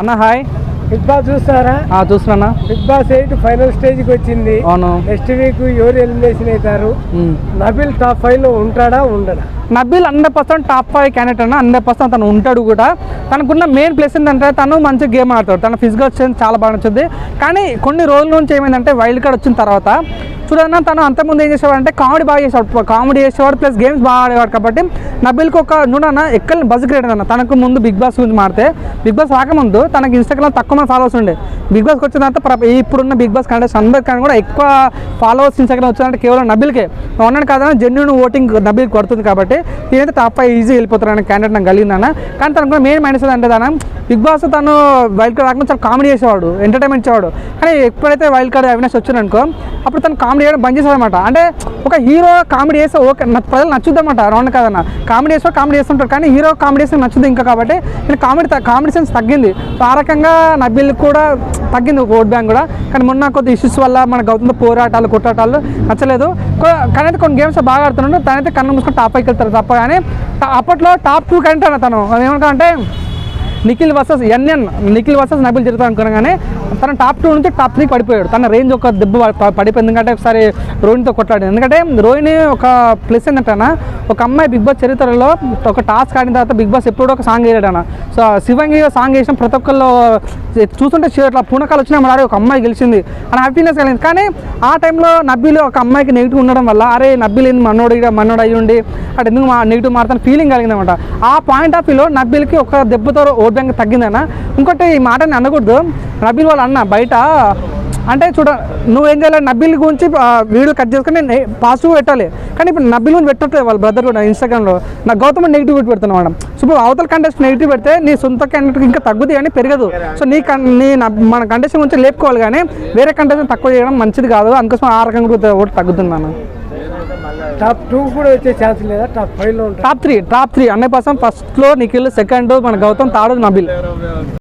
అన్న hi. Big boss చూస్తారా? ఆ, చూస్తున్నా బిగ్ బాస్ ఎయిట్ ఫైనల్ స్టేజ్కి వచ్చింది. అవును. నెక్స్ట్ వీక్ ఎవరు ఎలిమినేషన్ అవుతారు. నబిల్ టాప్ ఫైవ్లో ఉంటాడా ఉండడా? Nabeel hundred percent top five candidate అన్న. హండ్రెడ్ పర్సెంట్ తను ఉంటాడు కూడా. తనకున్న మెయిన్ ప్లేస్ ఏంటంటే తను మంచి గేమ్ ఆడతాడు. తన ఫిజికల్ స్ట్రెంత్ చాలా బాగా నచ్చుద్ది. కానీ కొన్ని రోజుల నుంచి ఏమైందంటే వైల్డ్ కార్డ్ వచ్చిన తర్వాత చూడన్నా తను అంతకుముందు ఏం చేసేవాడంటే కామెడీ బాగా చేసేవాడు. కామెడీ చేసేవాడు ప్లస్ గేమ్స్ బాగా ఆడేవాడు కాబట్టి నబిల్కి ఒక చూడన్న ఎక్కడ బజ్ క్రియేట్ అన్న. తనకు ముందు బిగ్ బాస్ గురించి మాడితే బిగ్ బాస్ రాకముందు తనకి ఇన్స్టాగ్రామ్ తక్కువ మంది ఫాలోవర్స్ ఉండే. బిగ్ బాస్కి వచ్చిన తర్వాత ఇప్పుడున్న బిగ్ బాస్ కంటెస్ట్ అందరికన్నా కూడా ఎక్కువ ఫాలోవర్స్ ఇన్స్టాగ్రామ్ వచ్చిందంటే కేవలం నబిల్కే. ఉన్నాడు కాదని జెన్యున్ ఓటింగ్ నబిల్ కొడుతుంది కాబట్టి నేనైతే టాప్ ఫైవ్ ఈజీ వెళ్ళిపోతున్నాను క్యాండిడేట్ నాకు కలిగిందన్న కానీ తనకు కూడా మెయిన్ మైనస్ అంటే దాని బిగ్ బాస్ తను వైల్డ్ కార్డ్ రాకుండా చాలా కామెడీ చేసేవాడు ఎంటర్టైన్మెంట్ చేసేవాడు కానీ ఎప్పుడైతే వైల్డ్ కార్డ్ అవినాష్ వచ్చాడనుకో అప్పుడు తను కామెడీ చేయడం బంద్ చేశాడనమాట అంటే ఒక హీరో కామెడీ చేస్తే ఓకే ప్రజలు నచ్చుద్ది అనమాట రౌండ్ కాదన్న. కామెడీ చేస్తే కామెడీ చేస్తుంటారు కానీ హీరో కామెడీ చేస్తే నచ్చుద్ది ఇంకా కాబట్టి నేను కామెడీ కామెడీ సెన్స్ తగ్గింది. ఆ రకంగా నబిల్ కూడా తగ్గింది ఓట్ బ్యాంక్ కూడా. కానీ మొన్న కొద్ది ఇష్యూస్ వల్ల మనకు అవుతున్న పోరాటాలు కొట్టాటాలు నచ్చలేదు. కానీ అయితే కొన్ని గేమ్స్ బాగా ఆడుతున్నాడు. తనైతే కన్ను మూసుకొని టాప్ పైకి వెళ్తారు తప్ప. కానీ అప్పట్లో టాప్ టూ కంటే తను. ఏమంటా అంటే నిఖిల్ వర్సెస్ ఎన్ఎన్ నిఖిల్ వర్సెస్ నబిల్ జరుగుతా అనుకున్నాగానే తన టాప్ టూ నుంచి టాప్ త్రీ పడిపోయాడు. తన రేంజ్ ఒక దెబ్బ పడిపోయింది. ఎందుకంటే ఒకసారి రోహిణితో కొట్లాడింది. ఎందుకంటే రోహిణి ఒక ప్లస్ ఏంటంటే ఒక అమ్మాయి బిగ్ బాస్ చరిత్రలో ఒక టాస్క్ ఆడిన తర్వాత బిగ్ బాస్ ఎప్పుడో ఒక సాంగ్ వేయడాన సో శివంగి సాంగ్ వేసిన ప్రతి ఒక్కళ్ళు చూస్తుంటే చే- ఇట్లా పూనకాలు వచ్చినా మరి ఒక అమ్మాయి గెలిచింది అని హ్యాపీనెస్ కలిగింది. కానీ ఆ టైంలో నబ్బీలో ఒక అమ్మాయికి నెగిటివ్ ఉండడం వల్ల అరే నబ్బీలు ఏంది మనోడు ఇక్కడ మనోడు అయ్యి ఉండి అటు ఎందుకు మా నెగిటివ్ మారుతాను ఫీలింగ్ కలిగింది అనమాట ఆ పాయింట్ ఆఫ్ వ్యూలో నబ్బీలకి ఒక దెబ్బతో ఓట్ బ్యాంక్ తగ్గిందన్న. ఇంకోటి ఈ మాటని అనకూడదు. నబ్బీల్ వాళ్ళు అన్న బయట అంటే చూడ నువ్వేం చేయాలి? నబ్బీల్ గురించి వీడియో కట్ చేసుకుని పాజిటివ్ పెట్టాలి. కానీ ఇప్పుడు నబ్బీల్ గురించి పెట్టట్లేదు వాళ్ళ బ్రదర్ కూడా ఇన్స్టాగ్రామ్లో. నా గౌతమ్ నెగిటివ్ పెట్టి పెడుతున్నాం మేడం. సో ఇప్పుడు అవతల కంటెస్ట్ నెగిటివ్ పెడితే నీ సొంత కంటెంట్ ఇంకా తగ్గుది కానీ పెరగదు. సో నీ నీ మన కంటెస్ట్ గురించి లేపుకోవాలి కానీ వేరే కంటెస్ట్ తక్కువ చేయడం మంచిది కాదు. అందుకోసం ఆ రకంగా ఓటు తగ్గుతున్నాను టాప్ టూ కూడా వచ్చే ఛాన్స్ లేదా? టాప్ ఫైవ్లో ఉంటాడు top three top three. Hundred percent ఫస్ట్లో నిఖిల్. సెకండ్ మన గౌతమ్. థర్డ్ నబిల్.